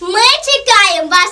Ми чекаємо вас